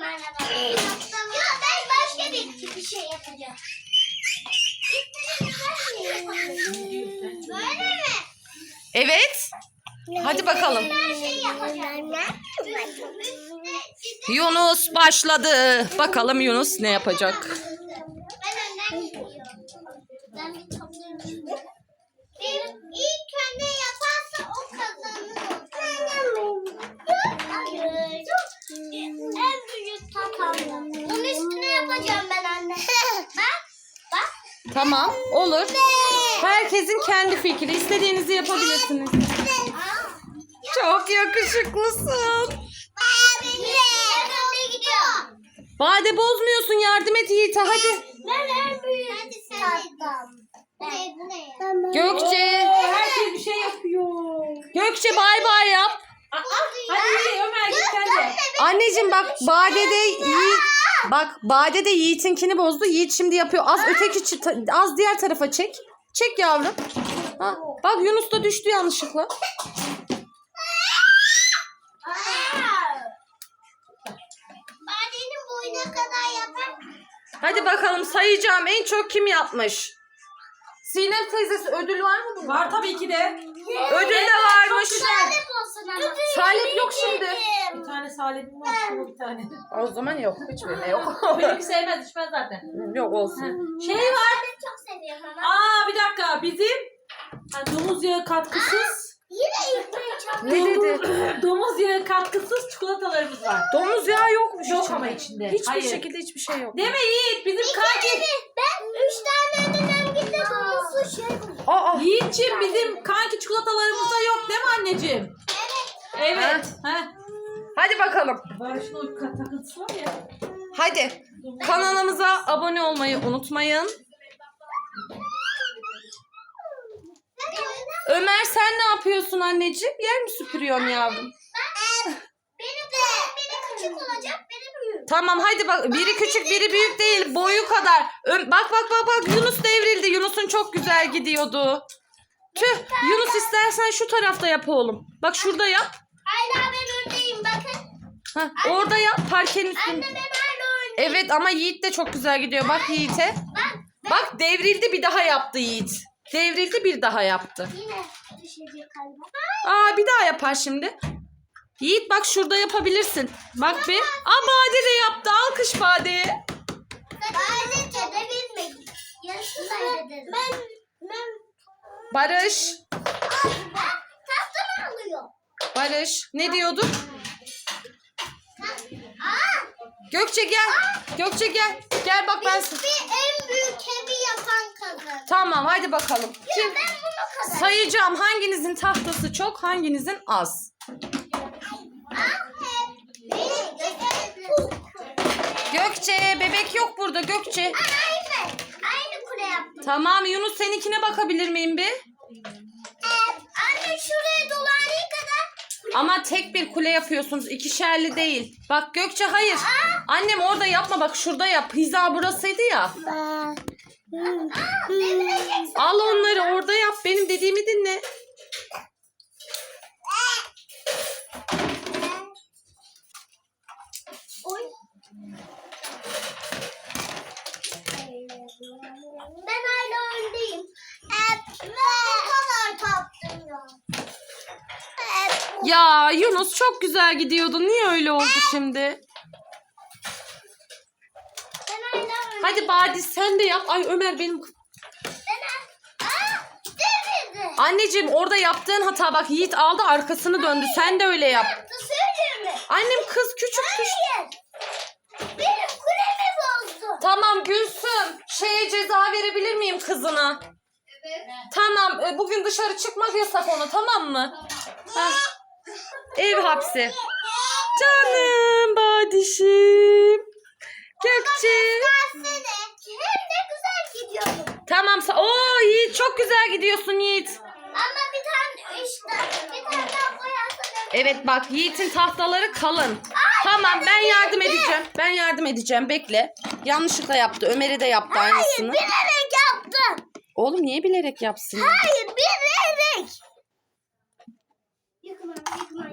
de. Ya ben başka bir? Evet. Hadi bakalım. Yunus başladı. Bakalım Yunus ne yapacak? Ben önden gidiyorum. Ben bir toplarım. Bir ilk önde yaparsa o kazanır. Hayır. En büyük tatam. Onun üstüne yapacağım ben anne. Bak. Bak. Tamam olur. Herkesin kendi fikri. İstediğinizi yapabilirsiniz. Çok yakışıklısın. Bade bozmuyorsun yardım et Yiğit'e hadi. Ben en büyük? Tamam. Gökçe. Herkes bir şey yapıyor. Gökçe bay bay yap. Hadi Ömer git sen de. Anneciğim bak Bade de Yiğit. Bak Bade de Yiğit'inkini bozdu. Yiğit şimdi yapıyor. Az öteki az diğer tarafa çek. Çek yavrum. Ha, bak Yunus da düştü yanlışlıkla. Badenin boyuna kadar yapar. Hadi bakalım sayacağım en çok kim yapmış? Sinem teyzesi ödül var mı bunun? Var tabii ki de. Ödül de varmış. Salep olsun ama. Salep yok şimdi. Bir tane salepim var. şurada bir tane. O zaman yok. Hiçbirine yok. Benimki sevmez içmez zaten. yok olsun. Şey var. Salep çok seviyorum ama. Aa bir dakika bizim ha, domuz yağı katkısız. Yine yıkmayı çok Ne dedi? domuz yağı katkısız çikolatalarımız var. Domuz yağı yokmuş Yok içinde. ama içinde. Hiçbir Hayır. şekilde hiçbir şey yok. Değil mi Yiğit? Bizim kanki. Ben üç tane ödülüm gitti domuzlu şey. Aa, Yiğit'ciğim bizim kanki çikolatalarımızda yok değil mi anneciğim? Evet. Evet. Ha. hadi bakalım. Barış'ın o takıntısı var ya. Hadi. Kanalımıza abone olmayı unutmayın. Ömer sen ne yapıyorsun anneciğim? Yer mi süpürüyorsun yavrum? Benim de biri küçük olacak, biri büyük. Tamam hadi bak. Biri küçük biri büyük değil. Boyu kadar. Ö- bak bak bak bak Yunus devrildi. Yunus'un çok güzel gidiyordu. Tüh Yunus istersen şu tarafta yap oğlum. Bak şurada yap. Hala ben öndeyim bakın. Hah, orada yap parkenin üstünde. Anne ben hala öndeyim. Evet ama Yiğit de çok güzel gidiyor. Bak Yiğit'e. Ben Bak devrildi bir daha yaptı Yiğit. Devrildi bir daha yaptı. yine düşecek galiba. Aa bir daha yapar şimdi. Yiğit bak şurada yapabilirsin. Bak bir. Aa Bade de yaptı. Alkış Bade'ye. Ailece de bilmedik. Yarısı sayılır. Ben, ben, Barış. ben tahtamı alıyor. Barış. Ne diyorduk? Aa, Gökçe gel. Gökçe gel. Gel bak ben sana. en büyük evi yapan kazanır. Tamam hadi bakalım. Ya ben bunu kazanırım. Sayacağım hanginizin tahtası çok hanginizin az. Gökçe bebek yok burada Gökçe. Aynı. Aynı kule yaptım. Tamam Yunus seninkine bakabilir miyim bir? Anne şuraya dolayı kadar. Ama tek bir kule yapıyorsunuz. ikişerli değil. Bak Gökçe hayır. Annem orada yapma bak şurada yap. Hiza burasıydı ya. Aa, devireceksin. Al onları orada yap. Benim dediğimi dinle. Ya Yunus çok güzel gidiyordu. Niye öyle oldu şimdi? Ben. Hadi Badi sen de yap. Ay Ömer benim... Ben. Aa. Anneciğim orada yaptığın hata bak Yiğit aldı arkasını döndü. Sen de öyle yap. Yaptı? Annem kız küçük küçük. Hayır. Benim kulemi bozdu. Tamam Gülsüm. Şeye ceza verebilir miyim kızına? Evet. Tamam. e, Bugün dışarı çıkmak yasak ona tamam mı? Ha. Ev hapsi. Canım badişim. Gökçe. Hem de güzel gidiyorum. Tamam. sa- Oo Yiğit çok güzel gidiyorsun Yiğit. Ama bir tane işte bir tane daha koyarsan Evet bak Yiğit'in tahtaları kalın. Tamam ben yardım edeceğim. Ben yardım edeceğim. Bekle. Yanlışlıkla yaptı. Ömer'e de yaptı aynısını. bilerek yaptım. Oğlum niye bilerek yapsın? ya? Hayır bilerek. Yıkma yıkma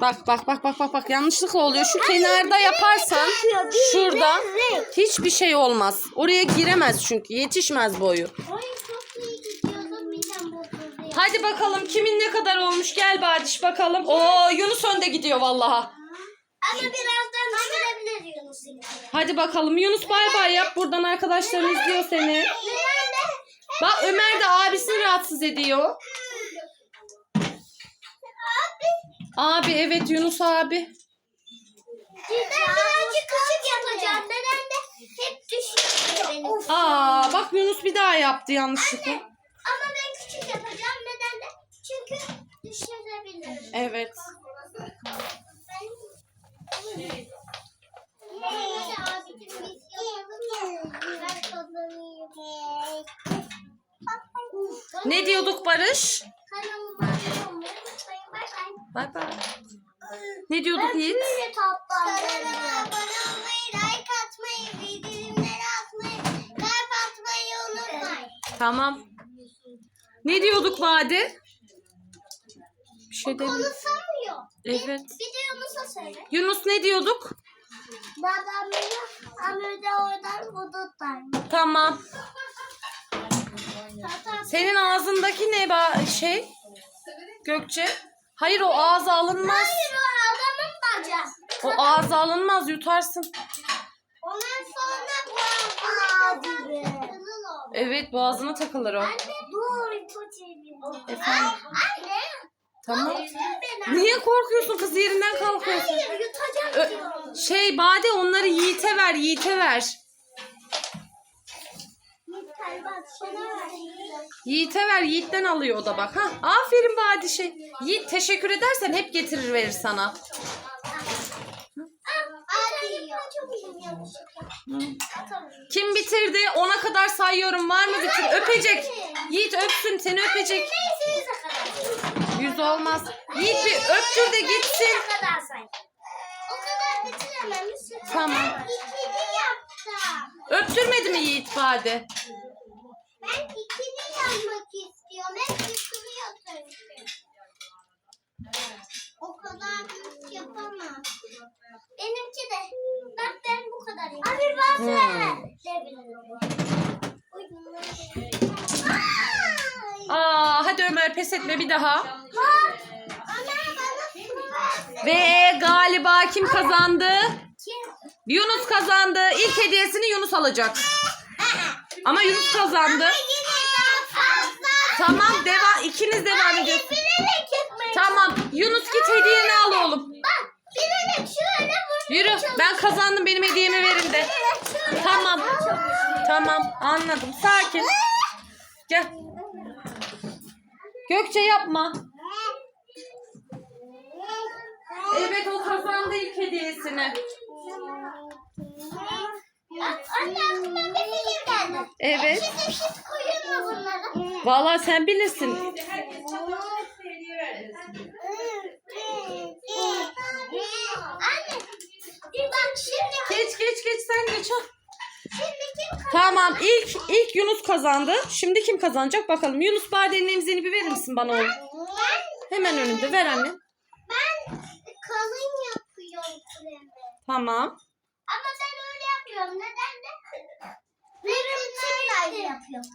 Bak bak bak bak bak bak yanlışlıkla oluyor. Şu kenarda yaparsan şurada hiçbir şey olmaz. Oraya giremez çünkü yetişmez boyu. Hadi bakalım kimin ne kadar olmuş gel Badiş bakalım. Oo Yunus önde gidiyor vallaha. Ama birazdan düşürebilir Yunus'u. Hadi bakalım Yunus bay bay yap buradan arkadaşların izliyor seni. Bak Ömer de abisini rahatsız ediyor. Abi evet Yunus abi. Ben birazcık küçük yapacağım. Neden de hep düşüyor benim. Aa bak Yunus bir daha yaptı yanlışlıkla. Ama ben küçük yapacağım. Neden de? Çünkü düşürebilirim. Evet. Ne diyorduk Barış? Kanalıma abone olmayı unutmayın. Bay bay. Bay bay. Böyle tatlandırdım. abone olmayı, like atmayı, bildirimleri atmayı, kalp atmayı unutmayın. Tamam. Ne diyorduk Vade? Bir şey demiyorum. Konuşamıyor. Evet. Videomuza söyle. Yunus ne diyorduk? Babamla Amir de oradan. Tamam. Senin ağzındaki ne ba şey? Gökçe? Hayır o ağza alınmaz. Hayır. O ağza alınmaz yutarsın. Ondan sonra bu gibi. Evet boğazına takılır o. Anne dur ipucu. Efendim? Anne. Tamam. Niye korkuyorsun kız yerinden kalkıyorsun? Hayır yutacağım Ö- diyorum. şey Bade onları Yiğit'e ver Yiğit'e ver. Yiğit'e ver Yiğit'ten alıyor o da bak. Ha, aferin Bade şey. Yiğit teşekkür edersen hep getirir verir sana. Hadi çok iyi yanlışlıkla. Atalım. Kim bitirdi? Ona kadar sayıyorum. Var mı bitir? Öpecek. Yiğit öpsün seni öpecek. Yüz olmaz. Yiğit bir öptür de gitsin. Tamam. Öptürmedi mi Yiğit Bade? Ben ikili yapmak istiyorum. Hep yıkılıyor çünkü. O kadar büyük yapamam. Benimki de. Bak ben bu kadar yapıyorum. Abi bak Hmm. Ne bileyim. Uy, bunlar da- Ay! Aa hadi Ömer pes etme bir daha. Ve galiba kim kazandı? Yunus kazandı. İlk hediyesini Yunus alacak. Ama Yunus kazandı. Tamam devam. ikiniz devam ediyorsunuz. Tamam. Yunus git hediyeni al oğlum. Bak bilerek şöyle vurmaya Yürü. Ben kazandım. Benim hediyemi verin de. Tamam. Tamam. Anladım. Sakin. Gel. Gökçe yapma. Evet o kazandı ilk hediyesini. Anne aklıma bir fikir geldi. Evet. Eşit eşit koyun mu bunları? Vallahi sen bilirsin. Anne bir bak şimdi Geç sen geç. al. şimdi kim kazandı? Tamam ilk ilk Yunus kazandı. Şimdi kim kazanacak bakalım. Yunus Bade'nin emzini bir verir misin bana oğlum? Ben, Hemen önünde ver anne. ben kalın yapıyorum kremi. Tamam. Ama ben öyle yapıyorum. Neden de? Benim çiviyle yapıyorum.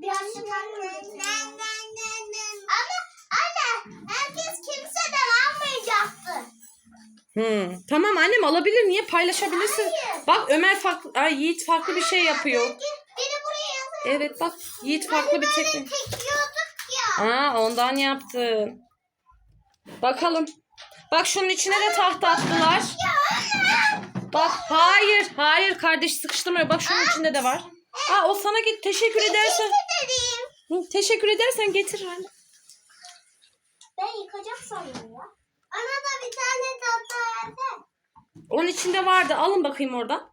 Birazcık Ama anne herkes kimseden almayacaktı. Hmm. Tamam annem alabilir. Niye paylaşabilirsin? Hayır. Bak Ömer farklı, ay Yiğit farklı bir şey yapıyor. Biri buraya yazıyor. Evet bak Yiğit farklı bir Böyle teknik. Aa ondan yaptın. Bakalım. Bak şunun içine de tahta attılar. Bak hayır hayır kardeş sıkıştırmıyor. Bak şunun içinde de var. Aa o sana git teşekkür edersen. Teşekkür edersen getir anne. Ben yıkacak sandım ya. Ana da bir tane tatlı verdi. Onun içinde vardı. Alın bakayım oradan.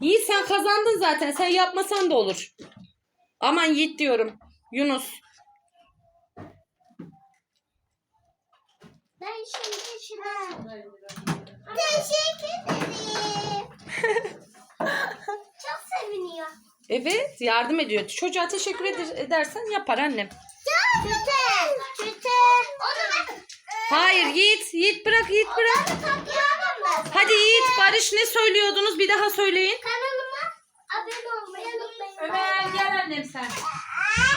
Yiğit sen kazandın zaten. Sen yapmasan da olur. Aman Yiğit diyorum. Yunus. Ben şimdi şunu... Teşekkür ederim. Çok seviniyor. Evet yardım ediyor. Çocuğa teşekkür eder- edersen yapar annem. Süte. Süte. Onu. Hayır Yiğit. Yiğit bırak Yiğit bırak. Hadi Yiğit Barış ne söylüyordunuz bir daha söyleyin. Kanalıma abone olmayı unutmayın. Ömer gel annem sen.